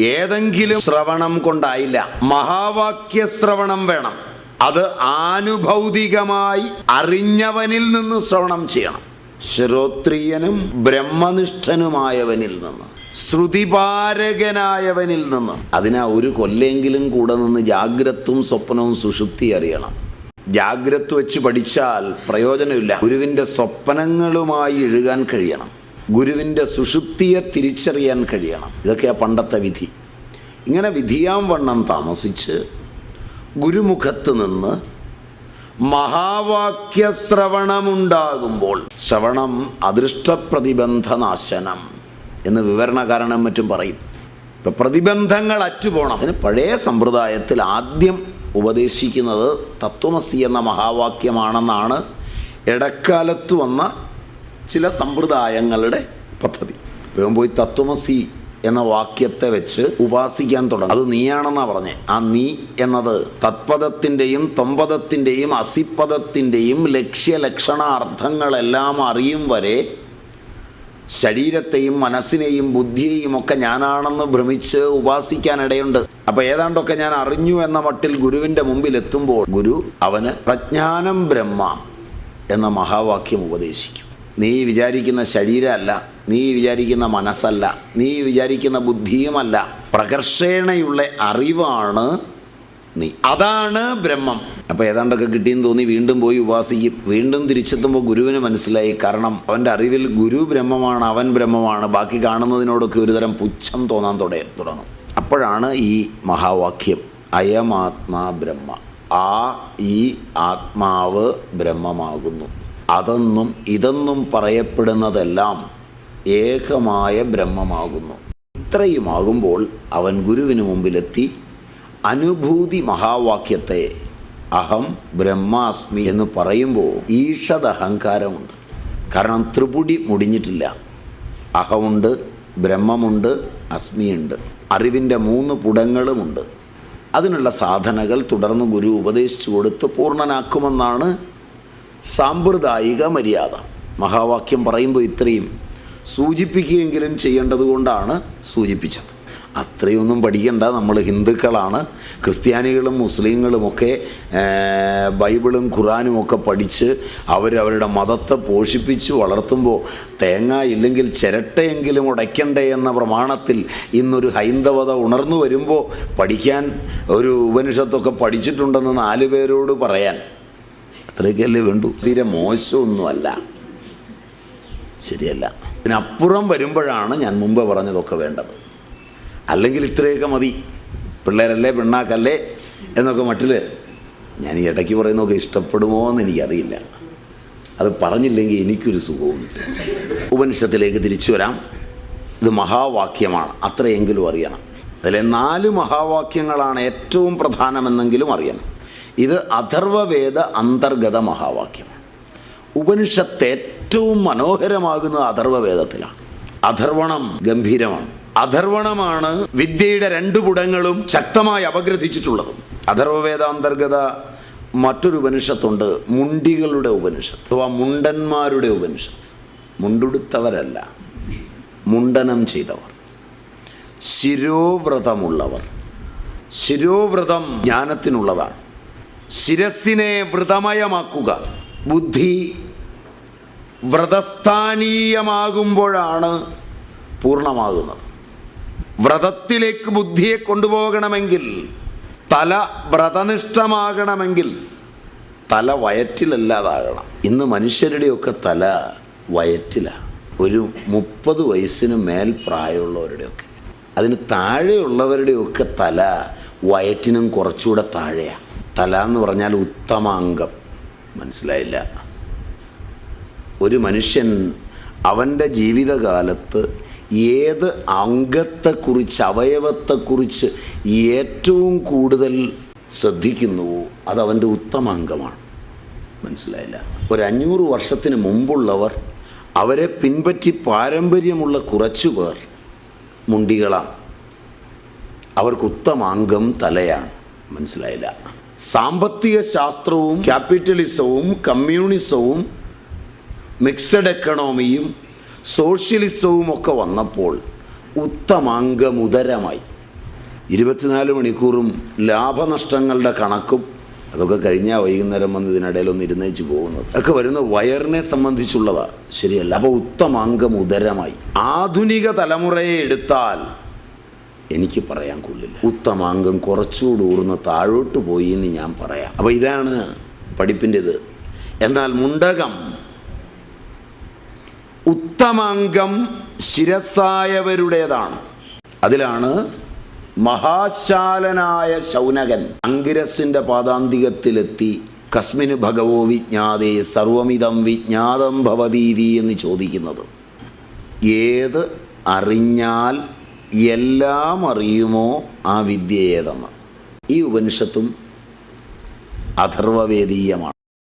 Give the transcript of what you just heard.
ഏതെങ്കിലും ശ്രവണം കൊണ്ടായില്ല. മഹാവാക്യ ശ്രവണം വേണം. അത് ആനുഭൗതികമായി അറിഞ്ഞവനിൽ നിന്ന് ശ്രവണം ചെയ്യണം. ശ്രോത്രിയനും ബ്രഹ്മനിഷ്ഠനുമായവനിൽ നിന്ന് ശ്രുതിപാരകനായവനിൽ നിന്ന്. അതിനാ ഒരു കൊല്ലെങ്കിലും കൂടെ നിന്ന് ജാഗ്രത്തും സ്വപ്നവും സുഷുപ്തി അറിയണം. ജാഗ്രത വെച്ച് പഠിച്ചാൽ പ്രയോജനമില്ല. ഗുരുവിന്റെ സ്വപ്നങ്ങളുമായി എഴുകാൻ കഴിയണം. ഗുരുവിന്റെ സുഷുപ്തിയെ തിരിച്ചറിയാൻ കഴിയണം. ഇതൊക്കെയാണ് പണ്ടത്തെ വിധി. ഇങ്ങനെ വിധിയാം വണ്ണം താമസിച്ച് ഗുരുമുഖത്ത് നിന്ന് മഹാവാക്യ ശ്രവണമുണ്ടാകുമ്പോൾ ശ്രവണം അദൃഷ്ടപ്രതിബന്ധനാശനം എന്ന് വിവരണകാരണം മറ്റും പറയും. ഇപ്പം പ്രതിബന്ധങ്ങൾ അറ്റുപോണം. അതിന് പഴയ സമ്പ്രദായത്തിൽ ആദ്യം ഉപദേശിക്കുന്നത് തത്വമസി എന്ന മഹാവാക്യമാണെന്നാണ് ഇടക്കാലത്ത് വന്ന ചില സമ്പ്രദായങ്ങളുടെ പദ്ധതി. വേഗം പോയി തത്വമസി എന്ന വാക്യത്തെ വെച്ച് ഉപാസിക്കാൻ തുടങ്ങും. അത് നീയാണെന്നാ പറഞ്ഞേ. ആ നീ എന്നത് തത്പദത്തിന്റെയും തൊമ്പദത്തിന്റെയും അസിപ്പദത്തിന്റെയും ലക്ഷ്യലക്ഷണാർത്ഥങ്ങളെല്ലാം അറിയും വരെ ശരീരത്തെയും മനസ്സിനെയും ബുദ്ധിയെയും ഒക്കെ ഞാനാണെന്ന് ഭ്രമിച്ച് ഉപാസിക്കാനിടയുണ്ട്. അപ്പോൾ ഏതാണ്ടൊക്കെ ഞാൻ അറിഞ്ഞു എന്ന മട്ടിൽ ഗുരുവിന്റെ മുമ്പിൽ എത്തുമ്പോൾ ഗുരു അവന് പ്രജ്ഞാനം ബ്രഹ്മ എന്ന മഹാവാക്യം ഉപദേശിക്കും. നീ വിചാരിക്കുന്ന ശരീരമല്ല നീ വിചാരിക്കുന്ന മനസ്സല്ല നീ വിചാരിക്കുന്ന ബുദ്ധിയുമല്ല. പ്രകർഷേണയുള്ള അറിവാണ് നീ. അതാണ് ബ്രഹ്മം. അപ്പോൾ ഏതാണ്ടൊക്കെ കിട്ടിയെന്ന് തോന്നി വീണ്ടും പോയി ഉപാസിക്കും. വീണ്ടും തിരിച്ചെത്തുമ്പോൾ ഗുരുവിന് മനസ്സിലായി. കാരണം അവന്റെ അറിവിൽ ഗുരു ബ്രഹ്മമാണ് അവൻ ബ്രഹ്മമാണ്. ബാക്കി കാണുന്നതിനോടൊക്കെ ഒരുതരം പുച്ഛം തോന്നാൻ തുടങ്ങി തുടങ്ങും. അപ്പോഴാണ് ഈ മഹാവാക്യം. അയമാത്മാ ബ്രഹ്മ. ആ ഈ ആത്മാവ് ബ്രഹ്മമാകുന്നു. അതെന്നും ഇതെന്നും പറയപ്പെടുന്നതെല്ലാം ഏകമായ ബ്രഹ്മമാകുന്നു. ഇത്രയുമാകുമ്പോൾ അവൻ ഗുരുവിന് മുമ്പിലെത്തി അനുഭൂതി മഹാവാക്യത്തെ അഹം ബ്രഹ്മാസ്മി എന്ന് പറയുമ്പോൾ ഈഷത് അഹങ്കാരമുണ്ട് കാരണം ത്രിപുടി മുടിഞ്ഞിട്ടില്ല. അഹമുണ്ട് ബ്രഹ്മമുണ്ട് അസ്മിയുണ്ട്. അറിവിന്റെ മൂന്ന് പുടങ്ങളുമുണ്ട്. അതിനുള്ള സാധനകൾ തുടർന്ന് ഗുരു ഉപദേശിച്ചു കൊടുത്ത് പൂർണനാക്കുമെന്നാണ് സാമ്പ്രദായിക മര്യാദ. മഹാവാക്യം പറയുമ്പോൾ ഇത്രയും സൂചിപ്പിക്കുകയെങ്കിലും ചെയ്യേണ്ടത് കൊണ്ടാണ് സൂചിപ്പിച്ചത്. അത്രയൊന്നും പഠിക്കണ്ട നമ്മൾ ഹിന്ദുക്കളാണ്. ക്രിസ്ത്യാനികളും മുസ്ലിങ്ങളുമൊക്കെ ബൈബിളും ഖുറാനും ഒക്കെ പഠിച്ച് അവരവരുടെ മതത്തെ പോഷിപ്പിച്ച് വളർത്തുമ്പോൾ തേങ്ങ ഇല്ലെങ്കിൽ ചിരട്ടയെങ്കിലും ഉടയ്ക്കണ്ടേ എന്ന പ്രമാണത്തിൽ ഇന്നൊരു ഹൈന്ദവത ഉണർന്നു വരുമ്പോൾ പഠിക്കാൻ ഒരു ഉപനിഷത്തൊക്കെ പഠിച്ചിട്ടുണ്ടെന്ന് നാല് പേരോട് പറയാൻ. അത്രയൊക്കെയല്ലേ വേണ്ടു. തീരെ മോശമൊന്നുമല്ല. ശരിയല്ല. അതിനപ്പുറം വരുമ്പോഴാണ് ഞാൻ മുമ്പ് പറഞ്ഞതൊക്കെ വേണ്ടത്. അല്ലെങ്കിൽ ഇത്രയൊക്കെ മതി. പിള്ളേരല്ലേ പെണ്ണാക്കല്ലേ എന്നൊക്കെ മട്ടിൽ ഞാൻ ഈ ഇടയ്ക്ക് പറയുന്നതൊക്കെ ഇഷ്ടപ്പെടുമോ എന്ന് എനിക്കറിയില്ല. അത് പറഞ്ഞില്ലെങ്കിൽ എനിക്കൊരു സുഖവും ഉപനിഷത്തിലേക്ക് തിരിച്ചു വരാം. ഇത് മഹാവാക്യമാണ്. അത്രയെങ്കിലും അറിയണം. അതിലെ നാല് മഹാവാക്യങ്ങളാണ് ഏറ്റവും പ്രധാനമെന്നെങ്കിലും അറിയണം. ഇത് അഥർവവേദ അന്തർഗത മഹാവാക്യമാണ് ഉപനിഷത്ത് ഏറ്റവും മനോഹരമാകുന്നത് അഥർവവേദത്തിലാണ്. അഥർവണം ഗംഭീരമാണ്. അഥർവണമാണ് വിദ്യയുടെ രണ്ടു പുടങ്ങളും ശക്തമായി അപഗ്രഥിച്ചിട്ടുള്ളതും. അഥർവവേദാന്തർഗത മറ്റൊരു ഉപനിഷത്തുണ്ട് മുണ്ടികളുടെ ഉപനിഷത്ത് അഥവാ മുണ്ടന്മാരുടെ ഉപനിഷത്ത്. മുണ്ടുടുത്തവരല്ല മുണ്ടനം ചെയ്തവർ. ശിരോവ്രതമുള്ളവർ. ശിരോവ്രതം ജ്ഞാനത്തിനുള്ളതാണ്. ശിരസിനെ വ്രതമയമാക്കുക. ബുദ്ധി വ്രതസ്ഥാനീയമാകുമ്പോഴാണ് പൂർണമാകുന്നത്. വ്രതത്തിലേക്ക് ബുദ്ധിയെ കൊണ്ടുപോകണമെങ്കിൽ തല വ്രതനിഷ്ഠമാകണമെങ്കിൽ തല വയറ്റിലല്ലാതാകണം. ഇന്ന് മനുഷ്യരുടെയൊക്കെ തല വയറ്റിലാണ് ഒരു മുപ്പത് വയസ്സിന് മേൽ പ്രായമുള്ളവരുടെയൊക്കെ. അതിന് താഴെയുള്ളവരുടെയൊക്കെ തല വയറ്റിനും കുറച്ചുകൂടെ താഴെയാണ് തല എന്ന് പറഞ്ഞാൽ ഉത്തമാംഗം മനസ്സിലായില്ല? ഒരു മനുഷ്യൻ അവന്റെ ജീവിതകാലത്ത് ഏത് അംഗത്തെക്കുറിച്ച് അവയവത്തെക്കുറിച്ച് ഏറ്റവും കൂടുതൽ ശ്രദ്ധിക്കുന്നുവോ അതവന്റെ ഉത്തമാംഗമാണ്. മനസ്സിലായില്ല? ഒരു അഞ്ഞൂറ് വർഷത്തിന് മുമ്പുള്ളവർ അവരെ പിൻപറ്റി പാരമ്പര്യമുള്ള കുറച്ചു പേർ മുണ്ടികളാണ്. അവർക്ക് ഉത്തമാംഗം തലയാണ്. മനസ്സിലായില്ല? സാമ്പത്തിക ശാസ്ത്രവും ക്യാപിറ്റലിസവും കമ്മ്യൂണിസവും മിക്സഡ് എക്കണോമിയും സോഷ്യലിസവും ഒക്കെ വന്നപ്പോൾ ഉത്തമാംഗമുദരമായി. ഇരുപത്തിനാല് മണിക്കൂറും ലാഭനഷ്ടങ്ങളുടെ കണക്കും അതൊക്കെ കഴിഞ്ഞാൽ വൈകുന്നേരം വന്ന് ഇതിനിടയിൽ ഒന്ന് ഇരുന്നേച്ച് പോകുന്നത്. അതൊക്കെ വരുന്ന വയറിനെ സംബന്ധിച്ചുള്ളതാണ് ശരിയല്ല. അപ്പോൾ ഉത്തമാംഗം ഉദരമായി ആധുനിക തലമുറയെ എടുത്താൽ എനിക്ക് പറയാൻ കൊള്ളില്ല. ഉത്തമാംഗം കുറച്ചുകൂടി ഊർന്ന് താഴോട്ട് പോയി എന്ന് ഞാൻ പറയാം. അപ്പോൾ ഇതാണ് പഠിപ്പിന്റെത്. എന്നാൽ മുണ്ടകം ഉത്തമാംഗം ശിരസായവരുടേതാണ്. അതിലാണ് മഹാശാലനായ ശൗനകൻ അങ്കിരസിന്റെ പാദാന്തികത്തിലെത്തി. കസ്മിന് ഭഗവോ വിജ്ഞാതേ സർവമിതം വിജ്ഞാതം ഭവതീതി എന്ന് ചോദിക്കുന്നത്. ഏത് അറിഞ്ഞാൽ എല്ലാം അറിയുമോ ആ വിദ്യ ഏതെന്ന് ഈ ഉപനിഷത്തും അഥർവവേദീയമാണ്.